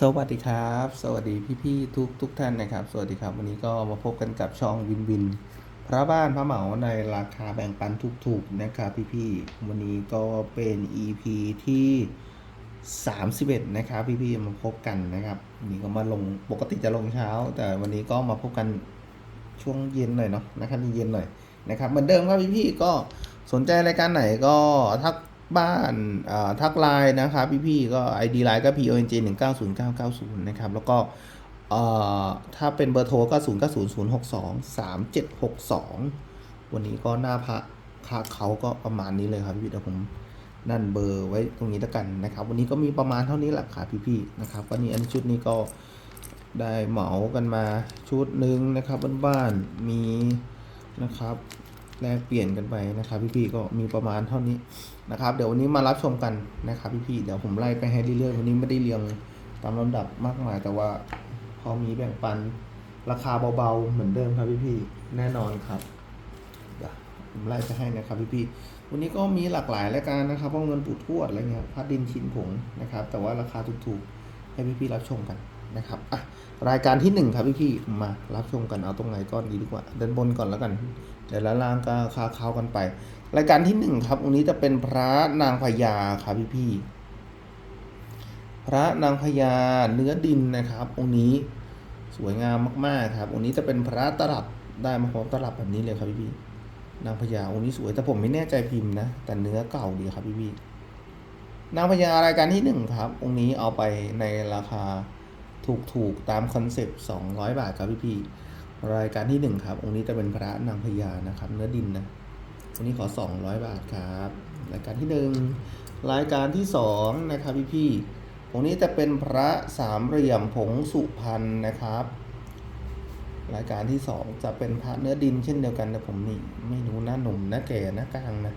สวัสดีครับ สวัสดีพี่ๆทุกทุกท่านนะครับ สวัสดีครับ วันนี้ก็มาพบกันกับช่องวินวิน พระบ้านพระเหมาในราคาแบ่งปันถูกๆนะครับพี่ๆวันนี้ก็เป็น EP ที่ 31 นะครับพี่ๆมาพบกันนะครับวันนี้ก็มาลงปกติจะลงเช้า แต่วันนี้ก็มาพบกันช่วงเย็นหน่อยเนาะนะครับเย็นหน่อยนะครับเหมือนเดิมครับพี่ๆก็สนใจรายการไหนก็ทัก บ้านทักไลน์นะครับพี่ๆก็ ID ไลน์ก็ PONG 1 9 0 9 9 0นะครับแล้วก็ถ้าเป็นเบอร์โทรก็ 0 9 0 0 6 2 3 7 6 2 วันนี้ก็หน้าพระคาเขาก็ประมาณนี้เลยครับพี่ๆเดี๋ยวผมนั่นเบอร์ไว้ตรงนี้แล้วกันนะครับ วันนี้ก็มีประมาณเท่านี้แหละครับพี่ๆนะครับวันนี้อันชุดนี้ก็ได้เหมากันมาชุดหนึ่งนะครับบ้านๆมีนะครับ แลกเปลี่ยนกันไปนะครับ พี่ๆก็มีประมาณเท่านี้นะครับ เดี๋ยววันนี้มารับชมกันนะครับ พี่ๆเดี๋ยวผมไล่ไปให้เรื่อยๆวันนี้ไม่ได้เรียงตามลำดับมากมายแต่ว่าพอมีแบ่งปันราคาเบาๆเหมือนเดิมครับพี่ๆแน่นอนครับเดี๋ยวผมไล่ไปให้นะครับ พี่พี่ๆวันนี้ก็มีหลากหลายรายการนะครับพวกเงินปู่ทวดอะไรเงี้ยพัดดินชินผงนะครับ แต่ว่าราคาถูกๆให้พี่พี่ๆรับชมกันนะครับอะรายการที่หนึ่งครับพี่พี่ๆมารับชมกันเอาตรงไหนก่อนดีดีกว่าเดินบนก่อนแล้วกัน เดี๋ยวละล่างก็คาเข้ากันไป รายการที่หนึ่งครับองค์นี้จะเป็นพระนางพญาครับพี่พี่พระนางพญาเนื้อดินนะครับองค์นี้สวยงามมากๆครับองค์นี้จะเป็นพระตลับได้มาพร้อมตลับแบบนี้เลยครับพี่พี่นางพญาองค์นี้สวยแต่ผมไม่แน่ใจพิมพ์นะแต่เนื้อเก่าดีครับพี่พี่นางพญารายการที่หนึ่งครับองค์นี้เอาไปในราคาถูกๆตามคอนเซปต์200 บาทครับพี่พี่ รายการที่หนึ่งครับ องค์นี้จะเป็นพระนางพญานะครับ เนื้อดินนะองค์นี้ขอ 200 บาทครับ รายการที่หนึ่งรายการที่สองนะครับพี่พี่องค์นี้จะเป็นพระสามเหลี่ยมผงสุพรรณนะครับ รายการที่สองจะเป็นพระเนื้อดินเช่นเดียวกันแต่ผมนี่ไม่รู้หน้าหนุ่มหน้าแก่หน้ากลางนะ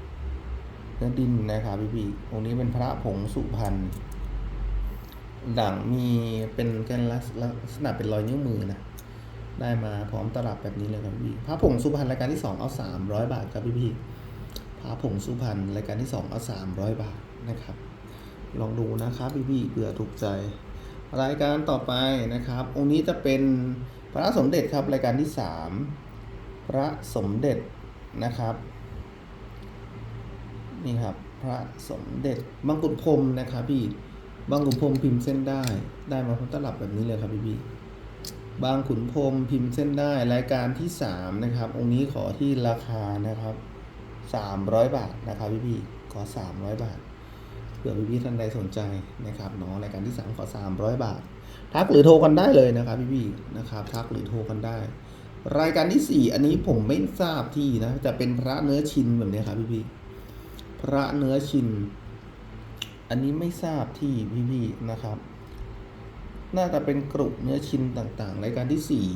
เนื้อดินนะครับพี่พี่องค์นี้เป็นพระผงสุพรรณดังมีเป็นกันลักษณะเป็นรอยนิ้วมือนะ ได้มาพร้อมตลับแบบนี้เลยครับพี่พระผงสุพรรณรายการที่สองเอาสามร้อยบาทครับพี่พี่พระผงสุพรรณรายการที่สองเอาสามร้อยบาทนะครับ ลองดูนะครับพี่พี่เผื่อถูกใจ รายการต่อไปนะครับ องค์นี้จะเป็นพระสมเด็จครับรายการที่สามพระสมเด็จนะครับ นี่ครับพระสมเด็จบางกุฎพรมนะครับพี่บางขุนพรมพิมพ์เส้นได้ ได้มาพร้อมตลับแบบนี้เลยครับพี่พี่ บางขุนพรมพิมพ์เส้นได้รายการที่สามนะครับ องค์นี้ขอที่ราคานะครับสามร้อยบาทนะครับพี่พี่ขอสามร้อยบาทเผื่อพี่ๆท่านใดสนใจนะครับเนาะรายการที่สามขอสามร้อยบาท ทักหรือโทรกันได้เลยนะครับพี่ๆนะครับ ทักหรือโทรกันได้ รายการที่สี่อันนี้ผมไม่ทราบที่นะจะเป็นพระเนื้อชินแบบนี้ครับพี่ๆพระเนื้อชิน อันนี้ไม่ทราบที่พี่ๆนะครับ น่าจะเป็นกรุเนื้อชิ้นต่างๆ รายการที่สี่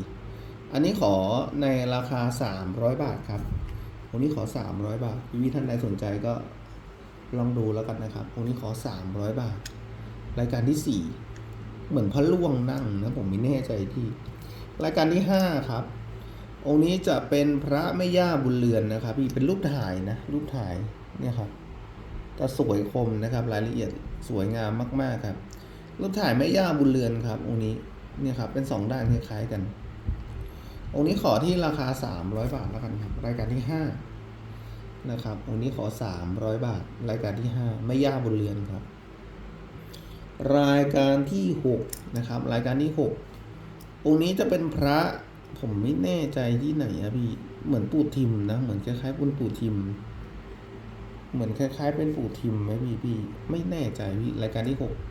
อันนี้ขอในราคาสามร้อยบาทครับวันนี้ขอสามร้อยบาทพี่ท่านใดสนใจก็ลองดูแล้วกันนะครับองค์นี้ขอ 300 บาท รายการที่ 4 เหมือนพระล่วงนั่งนะผมไม่แน่ใจที่ รายการที่ 5 ครับ องค์นี้จะเป็นพระแม่ย่าบุญเรือนนะครับพี่เป็นรูปถ่ายนะรูปถ่ายเนี่ยครับแต่สวยคมนะครับ รายละเอียดสวยงามมาก ๆ ครับ รูปถ่ายแม่ย่าบุญเรือนครับ องค์นี้เนี่ยครับ เป็นสองด้านคล้ายๆกัน องค์นี้ขอที่ราคา300บาทแล้วกันครับ รายการที่5นะครับ องค์นี้ขอ300บาท รายการที่5ไม่ย่าบนเรือนครับ รายการที่6นะครับ รายการที่6องค์นี้จะเป็นพระผมไม่แน่ใจที่ไหนอะพี่ เหมือนปู่ทิมนะ เหมือนคล้ายๆป็นปู่ทิม เหมือนคล้าย ๆ เป็นปู่ทิมไหมพี่พี่ ไม่แน่ใจพี่รายการที่6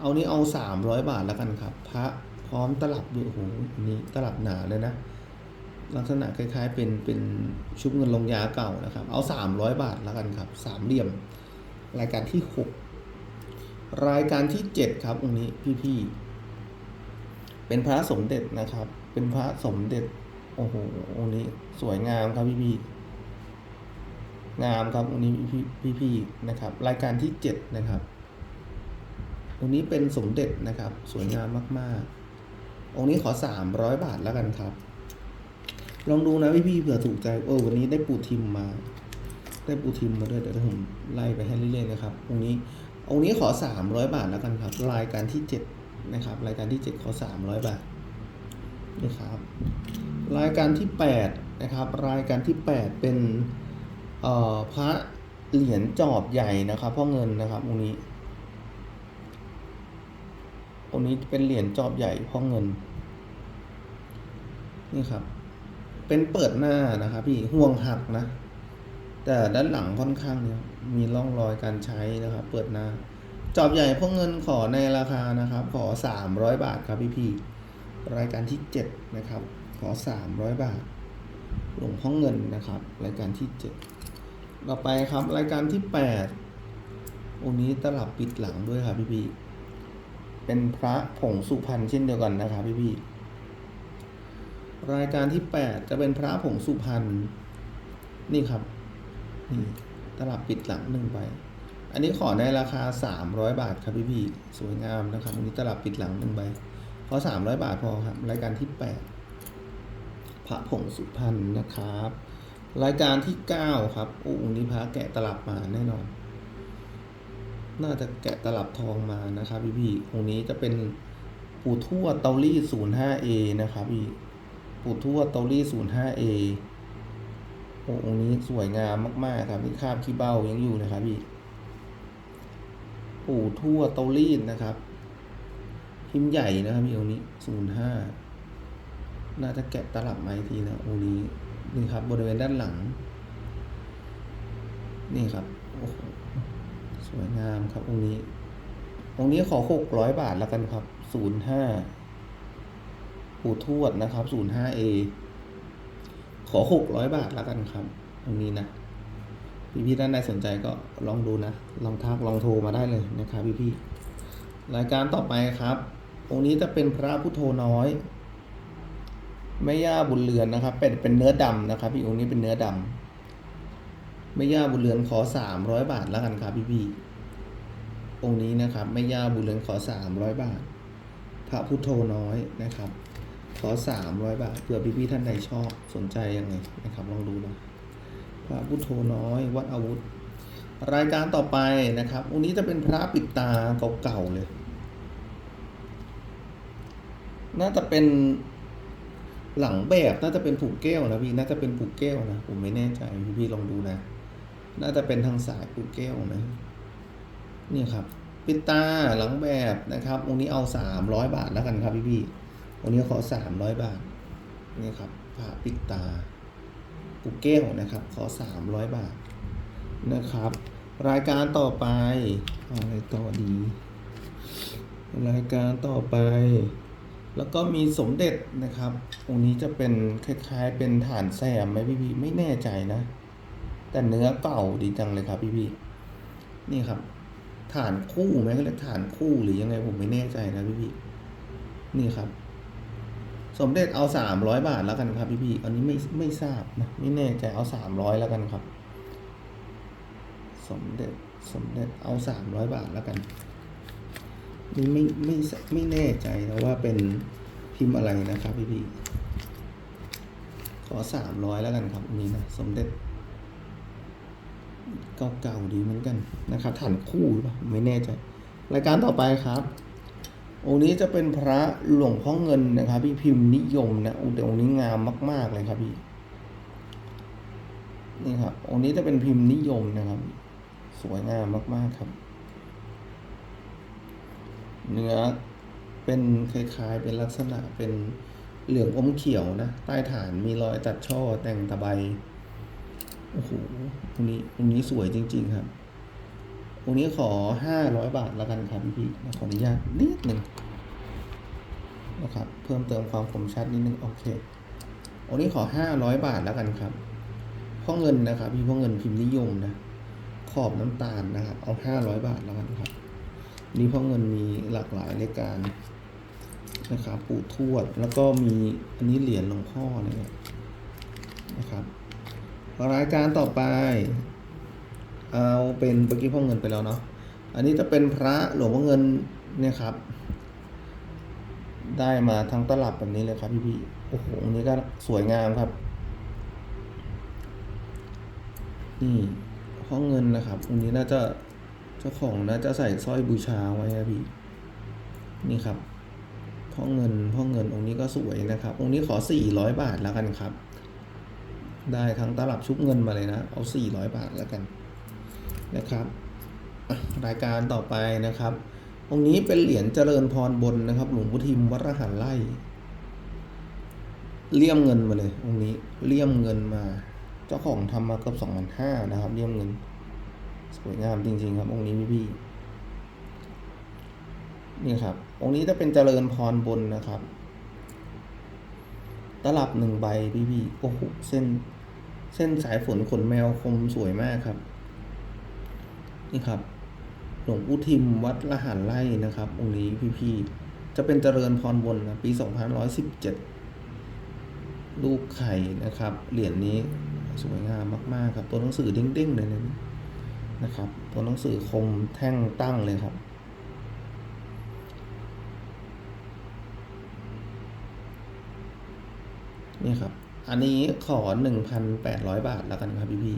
เอานี้เอา300บาทแล้วกันครับ พระพร้อมตลับด้วยโอ้โหอันนี้ตลับหนาเลยนะ ลักษณะคล้ายๆ เป็นเป็นชุบเงินลงยาเก่านะครับ เอาสามร้อยบาทแล้วกันครับสามเหลี่ยม รายการที่หกรายการที่เจ็ดครับองค์นี้พี่ๆเป็นพระสมเด็จนะครับ เป็นพระสมเด็จโอ้โหองค์นี้สวยงามครับพี่ๆงามครับองนี้พี่พี่ๆนะครับ รายการที่เจ็ดนะครับ องค์นี้เป็นสมเด็จนะครับ สวยงามมาก ๆ องค์นี้ขอสามร้อยบาทแล้วกันครับ ลองดูนะพี่พี่ๆเผื่อถูกใจเออวันนี้ได้ปูทิมมา ได้ปูทิมมาด้วยเดี๋ยวผมไล่ไปให้เรื่อยๆนะครับองค์นี้องค์นี้ขอสามร้อยบาทแล้วกันครับ รายการที่เจ็ดนะครับ รายการที่เจ็ดขอสามร้อยบาทนะครับรายการที่แปดนะครับ รายการที่แปดเป็นเอ่อพระเหรียญจอบใหญ่นะครับพ่อเงินนะครับองค์นี้ องค์นี้เป็นเหรียญจอบใหญ่พ่อเงิน นี่ครับ เป็นเปิดหน้านะครับพี่ห่วงหักนะ แต่ด้านหลังค่อนข้างเนี่ยมีร่องรอยการใช้นะครับ เปิดหน้า จอบใหญ่พวกเงินขอในราคานะครับ ขอสามร้อยบาทครับพี่พี่รายการที่เจ็ดนะครับ ขอสามร้อยบาท หลวงพ่อเงินนะครับ รายการที่เจ็ดต่อไปครับรายการที่แปดองค์นี้ตลับปิดหลังด้วยครับพี่พี่ เป็นพระผงสุพรรณเช่นเดียวกันนะครับพี่พี่ๆรายการที่แปดจะเป็นพระผงสุพรรณนี่ครับนี่ตลับปิดหลังหนึ่งใบอันนี้ขอในราคา300บาทครับพี่พี่ๆสวยงามนะครับอันนี้ตลับปิดหลังหนึ่งใบขอ300บาทพอครับ รายการที่8พระผงสุพรรณนะครับ รายการที่9ครับโอ้งนี้พระแกะตลับมาแน่นอน น่าจะแกะตลับทองมานะครับพี่พี่องค์นี้จะเป็นปู่ทวดเตาลี่ 05A นะครับพี่ปู่ทวดเตาลี่ 05A โอ้องค์นี้สวยงามมาก ๆ ครับนี่คาบขี้เบ้ายังอยู่เลยครับพี่ปู่ทวดเตาลีดนะครับพิมพ์ใหญ่นะครับพี่องค์นี้ศูนย์ห้าน่าจะแกะตลับไมาทีนะองค์นี้นี่ครับบริเวณด้านหลัง นี่ครับโอ้โห วยงามครับองค์นี้ องค์นี้ขอหกร้อยบาทแล้วกันครับศูนย์ห้าปู่ทวดนะครับศูนย์ห้าเอขอหกร้อยบาทแล้วกันครับตรงนี้นะพี่พี่ๆท่านใดสนใจก็ลองดูนะ ลองทักลองโทรมาได้เลยนะครับพี่พี่ๆรายการต่อไปครับ องค์นี้จะเป็นพระพุทโธน้อยแม่ย่าบุญเรือนนะครับ เป็นเป็นเนื้อดำนะครับพี่องค์นี้เป็นเนื้อดำ แม่ย่าบุญเรือนขอสามร้อยบาทแล้วกันครับพี่พี่องค์นี้นะครับแม่ย่าบุญเรือนขอสามร้อยบาท พระพุทโธน้อยนะครับ ขอสามร้อยบาทเผื่อพี่ๆท่านใดชอบสนใจยังไงนะครับลองดูนะพระพุทโธน้อยวัดอาวุธ รายการต่อไปนะครับองค์นี้จะเป็นพระปิดตาเก่าๆเลย น่าจะเป็นหลังแบบน่าจะเป็นผูกแก้วนะพี่น่าจะเป็นผูกแก้วนะ ผมไม่แน่ใจพี่พี่ๆลองดูนะ น่าจะเป็นทางสายผูกแก้วนะนี่ครับปิตาหลังแบบนะครับองค์นี้เอาสามร้อยบาทแล้วกันครับพี่พี่ๆองนี้ขอสามร้อยบาทนี่ครับพระปิดตาปูแก้วนะครับ ขอ300บาทนะครับ รายการต่อไปอะไรต่อดี รายการต่อไป แล้วก็มีสมเด็จนะครับองค์นี้จะเป็นคล้ายๆเป็นฐานแซมไหมพี่พี่ไม่แน่ใจนะ แต่เนื้อเก่าดีจังเลยครับ พี่พี่ๆนี่ครับ ฐานคู่ไหมเขาเรียกฐานคู่หรือยังไงผมไม่แน่ใจนะพี่พี่ๆนี่ครับ สมเด็จเอาสามร้อยบาทแล้วกันครับ พี่พี่ๆอันนี้ไม่ไม่ทราบนะไม่แน่ใจเอาสามร้อยแล้วกันครับ สมเด็จสมเด็จเอาสามร้อยบาทแล้วกันนี่ไม่ไม่ไม่แน่ใจนะว่าเป็นพิมพ์อะไรนะครับ พี่พี่ๆขอสามร้อยแล้วกันครับนนี้นะ สมเด็จ เก่าๆดีเหมือนกันนะครับฐานคู่หรือเปล่าไม่แน่ใจ รายการต่อไปครับ องค์นี้จะเป็นพระหลวงพ่อเงินนะครับ พี่พิมพ์นิยมนะองค์เดี๋ยวองค์นี้งามมาก ๆเลยครับพี่นี่ครับองค์นี้จะเป็นพิมพ์นิยมนะครับ สวยงามมากๆครับ เนื้อเป็นคล้ายๆ เป็นลักษณะเป็นเหลืองอมเขียวนะ ใต้ฐานมีรอยตัดช่อแต่งตะไบ โอ้โหองนี้องนี้สวยจริง ๆ ครับองนี้ขอห้าร้อยบาทแล้วกันครับพี่ขออนุญาตนิดหนึ่งนะครับเพิ่มเติมความคมชัดนิดนึงโอเคองนี้ขอห้าร้อยบาทแล้วกันครับพ่อเงินนะครับพี่พ่อเงินพิมพ์นิยมนะขอบน้ำตาลนะครับเอาห้าร้อยบาทแล้วกันครับนี่พ่อเงินมีหลากหลายรายการนะครับปู่ทวดแล้วก็มีอันนี้เหรียญหลวงพ่อเนี่ยนะครับ รายการต่อไป เอาเป็นเมื่อกี้พ่อเงินไปแล้วเนาะอันนี้จะเป็นพระหลวงพ่อเงินเนี่ยครับ ได้มาทั้งตลับแบบนี้เลยครับ พี่พี่ๆโอ้โหอันนี้ก็สวยงามครับ นี่พ่อเงินนะครับอันนี้น่าจะเจ้าของน่าจะใส่สร้อยบูชาไว้นะพี่นี่ครับพ่อเงินพ่อเงินองค์นี้ก็สวยนะครับ องค์นี้ขอสี่ร้อยบาทแล้วกันครับ ได้ทั้งตลับชุบเงินมาเลยนะ เอาสี่ร้อยบาทแล้วกันนะครับ รายการต่อไปนะครับองนี้เป็นเหรียญเจริญพรบนนะครับ หลวงพุทิมวัดระหันไล่เลี่ยมเงินมาเลยองนี้เลี่ยมเงินมา เจ้าของทำมาเกือบสองพันห้านะครับ เลี่ยมเงิน สวยงามจริง ๆ ครับองค์นี้พี่พี่นี่ครับองค์นี้จะเป็นเจริญพรบนนะครับ ตลับหนึ่งใบพี่พี่โอ้โหเส้น เส้นสายฝนขนแมวคมสวยมากครับ นี่ครับ หลวงปู่ทิมวัดละหันไล่นะครับองค์นี้พี่ๆจะเป็นเจริญพรบนนะปี 2517 ลูกไข่นะครับ เหรียญนี้สวยงามมากๆครับ ตัวหนังสือเด้งๆเลยนะนะครับ ตัวหนังสือคมแท่งตั้งเลยครับนี่ครับ อันนี้ขอ 1,800 บาทแล้วกันครับพี่พี่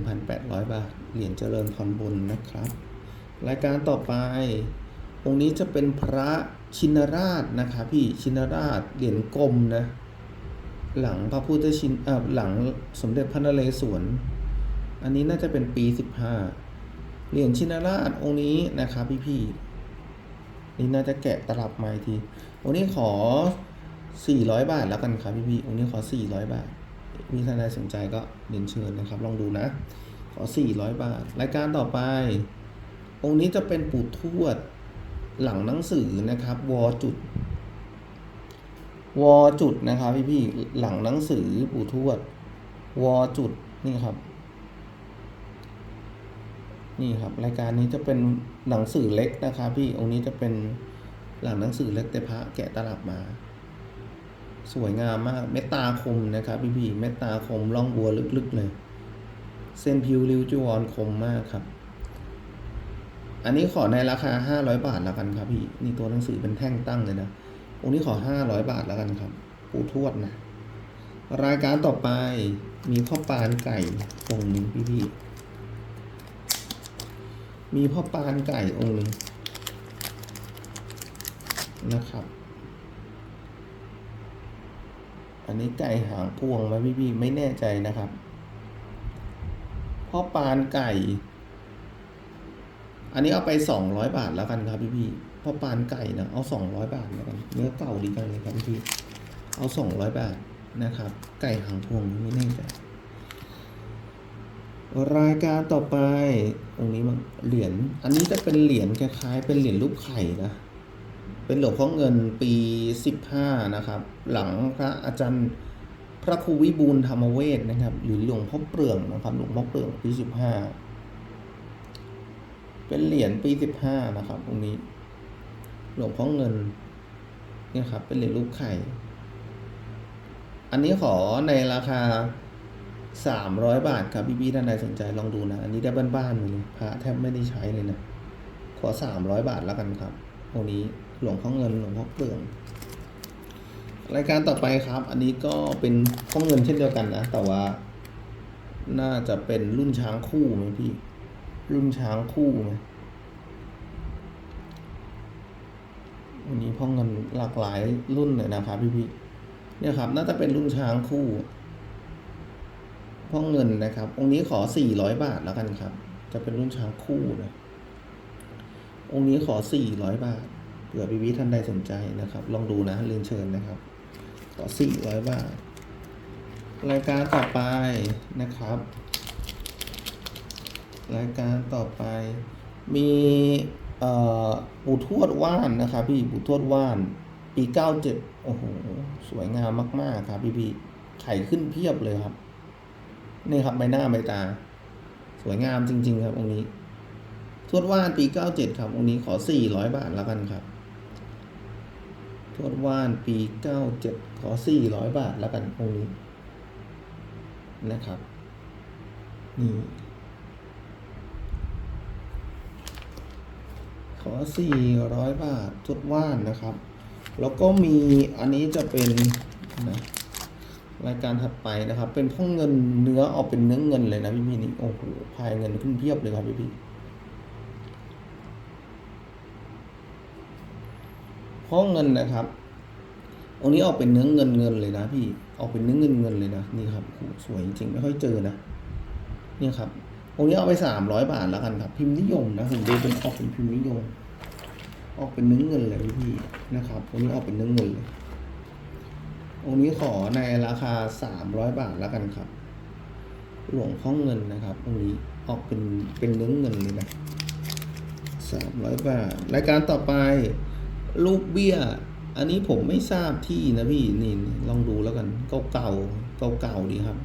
1,800 บาท เหรียญเจริญพรบนนะครับ รายการต่อไป องค์นี้จะเป็นพระชินราชนะครับพี่ชินราชเหรียญกลมนะ หลังพระพุทธชินอ่าหลังสมเด็จพระนเรศวร อันนี้น่าจะเป็นปี 15 เหรียญชินราชองค์นี้นะครับพี่พี่นี่น่าจะแกะตลับมาทีองค์นี้ขอ 400 บาทแล้วกันครับพี่พี่องค์นี้ขอ 400 บาท มีท่านใดสนใจก็เรียนเชิญนะครับ ลองดูนะ ขอ 400 บาท รายการต่อไป องค์นี้จะเป็นปู่ทวดหลังหนังสือนะครับ วอจุด วอจุดนะครับพี่พี่หลังหนังสือปู่ทวด วอจุดนี่ครับ นี่ครับ รายการนี้จะเป็นหนังสือเล็กนะครับ พี่องค์นี้จะเป็นหลังหนังสือเล็กแต่พระแกะตลับมา สวยงามมาก เมตตาคมนะครับพี่พี่เมตตาคมล่องบัวลึกๆเลย เส้นผิวริ้วจีวรคมมากครับ อันนี้ขอในราคา 500 บาทแล้วกันครับพี่ นี่ตัวหนังสือเป็นแท่งตั้งเลยนะองค์นี้ขอ 500 บาทแล้วกันครับ ปูทวดนะ รายการต่อไปมีพ่อปานไก่องค์หนึ่งพี่พี่ มีพ่อปานไก่องค์หนึ่งนะครับ อันนี้ไก่หางพวงไหมพี่พี่ไม่แน่ใจนะครับพ่อปานไก่ อันนี้เอาไปสองร้อยบาทแล้วกันครับพี่พี่พ่อปานไก่นะเอาสองร้อยบาทแล้วกันเนื้อเก่าดีกันเลยครับพี่พี่เอาสองร้อยบาทนะครับ ไก่หางพวงไม่แน่ใจรายการต่อไปตรงนี้มันเหรียญอันนี้จะเป็นเหรียญคล้ายๆเป็นเหรียญรูปไข่นะ เป็นหลวงพ่อเงินปีสิบห้านะครับ หลังพระอาจารย์พระครูวิบูลธรรมเวทนะครับ หรือหลวงพ่อเปลืองนะครับ หลวงพ่อเปลืองปีสิบห้าเป็นเหรียญปีสิบห้านะครับตรงนี้ หลวงพ่อเงินนี่ครับ เป็นเหรียญรูปไข่ อันนี้ขอในราคาสามร้อยบาทครับพี่ๆท่านใดสนใจลองดูนะ อันนี้ได้บ้านๆเลยพระแทบไม่ได้ใช้เลยนะ ขอสามร้อยบาทแล้วกันครับตรงนี้ หลวงพ่อเงินหลวงพ่อเปลืองรายการต่อไปครับ อันนี้ก็เป็นพ่อเงินเช่นเดียวกันนะ แต่ว่า น่าจะเป็นรุ่นช้างคู่ไหมพี่ รุ่นช้างคู่ไหมอันนี้พ่อเงินหลากหลายรุ่นเลยนะครับพี่พี่เนี่ยครับ น่าจะเป็นรุ่นช้างคู่พ่อเงินนะครับ องค์นี้ขอสี่ร้อยบาทแล้วกันครับ จะเป็นรุ่นช้างคู่นะ องค์นี้ขอสี่ร้อยบาท ผื่อพี่วิท่านใดสนใจนะครับ ลองดูนะเรียนเชิญนะครับขอสี่ร้อยบาทรายการต่อไปนะครับ รายการต่อไป มีอู่ทวดว่านนะครับ พี่ปู่ทวดว่าน ปีเก้าเจ็ดโอ้โหสวยงามมาก ๆ ครับ พี่พี่ไข่ขึ้นเพียบเลยครับ นี่ครับใบหน้าใบตา สวยงามจริง ๆ ครับองค์นี้ ทวดว่านปีเก้าเจ็ดครับองค์นี้ขอสี่ร้อยบาทแล้วกันครับ ทวดว่านปีเก้าเจ็ดขอสี่ร้อยบาทแล้วกันองค์นี้นะครับ นี่ ขอสี่ร้อยบาททวดว่านนะครับ แล้วก็มีอันนี้จะเป็นนะรายการถัดไปนะครับ เป็นพ่อเงินเนื้อออกเป็นเนื้อเงินเลยนะพี่พี่นี่โอ้โหพายเงินขึ้นเพียบเลยครับพี่พี่ ห้องเงินนะครับองนี้ออกเป็นเนื้อเงินเงินเลยนะพี่ ออกเป็นเนื้อเงินเงินเลยนะนี่ครับสวยจริงๆไม่ค่อยเจอนะเนี่ยครับองนี้เอาไปสามร้อยบาทแล้วกันครับ พิมพ์นิยมนะผมดูเป็นออกเป็นพิมพ์นิยม ออกเป็นเนื้อเงินเลยพี่นะครับองนี้ออกเป็นเนื้อเงินเลยองนี้ขอในราคาสามร้อยบาทแล้วกันครับ หลวงพ่อเงินนะครับองนี้ออกเป็นเป็นเนื้อเงินเลยนะสามร้อยบาทรายการต่อไป ลูกเบี้ย อันนี้ผมไม่ทราบที่นะพี่นี่ลองดูแล้วกัน เก่าเก่าเก่าเก่าๆดีครับ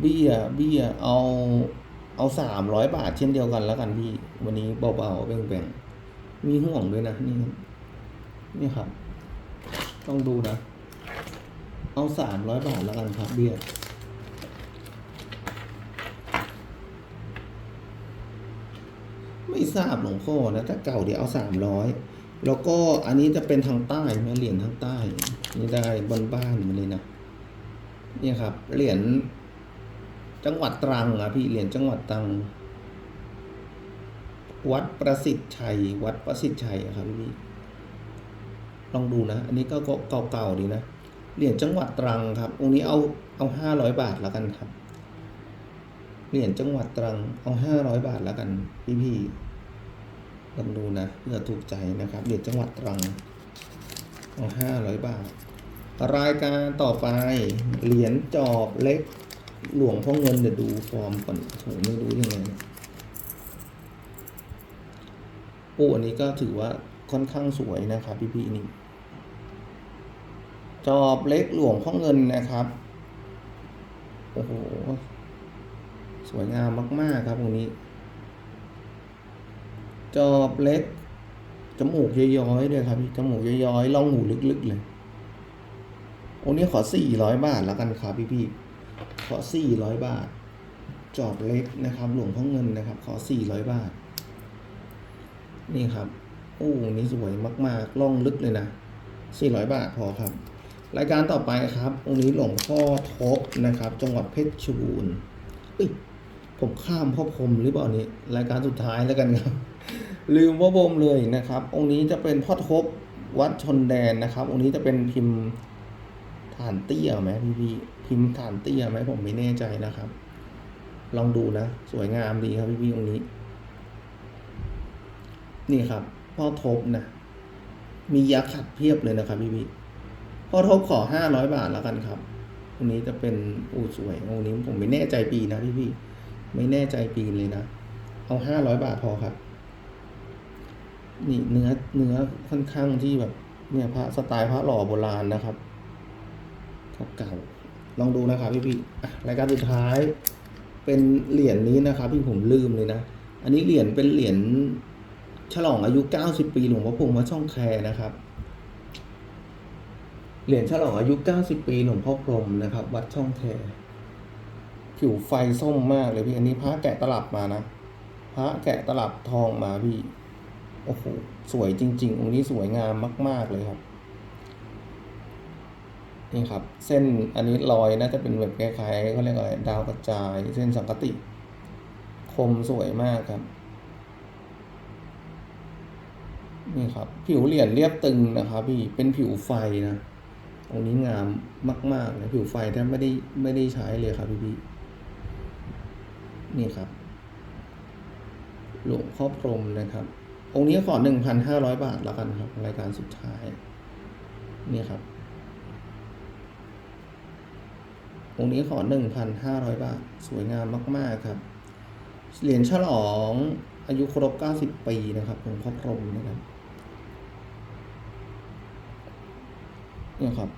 เบี้ยเบี้ยเอาเอาสามร้อยบาทเช่นเดียวกันแล้วกันพี่ วันนี้เบาๆแบ่งๆ มีห่วงด้วยนะนี่นี่ครับ ต้องดูนะ เอาสามร้อยบาทแล้วกันครับเบี้ยไม่ทราบหลวงพ่อนะ ถ้าเก่าเดี๋ยวเอาสามร้อย แล้วก็อันนี้จะเป็นทางใต้ไหมเหรียญทางใต้ นี่ได้บนบ้านมาเลยนะเนี่ยครับเหรียญจังหวัดตรังอะพี่เหรียญจังหวัดตรัง วัดประสิทธิ์ชัย วัดประสิทธิ์ชัยครับพี่ลองดูนะ อันนี้ก็เก่าๆดีนะเหรียญจังหวัดตรังครับองค์นี้เอาเอาห้าร้อยบาทแล้วกันครับเหรียญจังหวัดตรังเอาห้าร้อยบาทแล้วกัน พี่พี่ ลองดูนะเพื่อถูกใจนะครับเหรียญจังหวัดตรังเอาห้าร้อยบาท รายการต่อไป เหรียญจอบเล็ก หลวงพ่อเงินเดี๋ยวดูฟอร์มก่อนโหไม่รู้ยังไงเนี่ยโอ้อันนี้ก็ถือว่าค่อนข้างสวยนะครับ พี่พี่ๆนี่ จอบเล็กหลวงพ่อเงินนะครับ โอ้โห สวยงามมาก ๆ ครับตรงนี้ จอบเล็ก จมูกย้อยๆด้วยครับพี่จมูกย้อยๆล่องหูลึกๆเลยโองค์นี้ขอสี่ร้อยบาทแล้วกันครับพี่พี่ๆขอสี่ร้อยบาท จอบเล็กนะครับ หลวงพ่อเงินนะครับ ขอสี่ร้อยบาท นี่ครับโอ้นี้สวยมากๆล่องลึกเลยนะสี่ร้อยบาทพอครับ รายการต่อไปครับองค์นี้หลวงพ่อทบนะครับ จังหวัดเพชรบูรณ์ผมข้ามพ่อพรมหรือเปล่านี่รายการสุดท้ายแล้วกันครับ ลืมพ่อพรหมเลยนะครับ องค์นี้จะเป็นพ่อทบวัดชนแดนนะครับ องค์นี้จะเป็นพิมพ์ฐานเตี้ยไหมพี่พี่พิมพ์ฐานเตี้ยไหมผมไม่แน่ใจนะครับ ลองดูนะ สวยงามดีครับพี่พี่องค์นี้ นี่ครับ พ่อทบนะ มียักษ์ขัดเพียบเลยนะครับพี่พี่พ่อทบขอห้าร้อยบาทแล้วกันครับองค์นี้จะเป็นอูสวยองค์นี้ผมไม่แน่ใจปีนะพี่พี่ไม่แน่ใจปีเลยนะ เอาห้าร้อยบาทพอครับ นี่เนื้อเนื้อค่อนข้างที่แบบเนี่ยพระสไตล์พระหล่อโบราณนะครับเก่าๆลองดูนะครับพี่พี่ๆรายการสุดท้ายเป็นเหรียญนี้นะครับพี่ผมลืมเลยนะ อันนี้เหรียญเป็นเหรียญฉลองอายุ 90 ปีหลวงพ่อพงษ์วัดช่องแคนะครับ เหรียญฉลองอายุ 90 ปีหลวงพ่อพรมนะครับ วัดช่องแคผิวไฟส้มมากเลยพี่ อันนี้พระแกะตลับมานะ พระแกะตลับทองมาพี่ โอ้โหสวยจริง ๆ องค์นี้สวยงามมาก ๆ เลยครับ นี่ครับ เส้นอันนี้รอยน่าจะเป็นแบบคล้ายๆเขาเรียกอะไรดาวกระจาย เส้นสังกติ คมสวยมากครับ นี่ครับ ผิวเหรียญเรียบตึงนะครับพี่เป็นผิวไฟนะองค์นี้งามมากๆเลยผิวไฟแทบไม่ได้ไม่ได้ใช้เลยครับพี่พี่นี่ครับ หลวงพ่อพรมนะครับ องค์นี้ขอหนึ่งพันห้าร้อยบาทแล้วกันครับ รายการสุดท้าย นี่ครับ องค์นี้ขอหนึ่งพันห้าร้อยบาท สวยงามมาก ๆ ครับ เหรียญฉลองอายุครบเก้าสิบปีนะครับหลวงพ่อพรหมนะครับนี่ครับ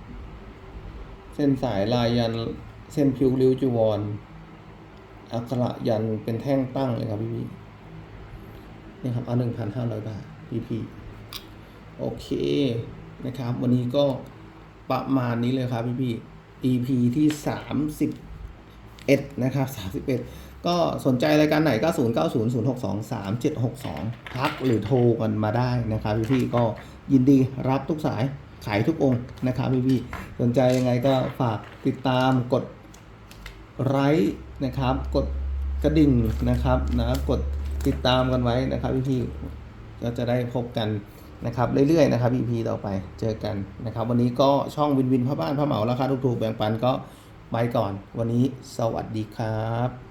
เส้นสายลายยันเส้นผิวริ้วจีวรอักขระยันเป็นแท่งตั้งเลยครับพี่พี่ นี่ครับเอาหนึ่งพันห้าร้อยบาทพี่พี่โอเคนะครับ วันนี้ก็ประมาณนี้เลยครับพี่พี่ EP ที่สามสิบเอ็ดนะครับสามสิบเอ็ดก็สนใจรายการไหนก็ศูนย์เก้าศูนย์ศูนย์หกสองสามเจ็ดหกสองทักหรือโทรกันมาได้นะครับพี่พี่ก็ยินดีรับทุกสายขายทุกองค์นะครับพี่พี่สนใจยังไงก็ฝากติดตามกดไลค์นะครับ กดกระดิ่งนะครับนะกด ติดตามกันไว้นะครับพี่ๆก็จะได้พบกันนะครับเรื่อยๆนะครับ EP ต่อไปเจอกันนะครับ วันนี้ก็ช่องวินวินพ่อบ้านพ่อเหมาราคาถูกๆแบ่งปันก็ไปก่อน วันนี้สวัสดีครับ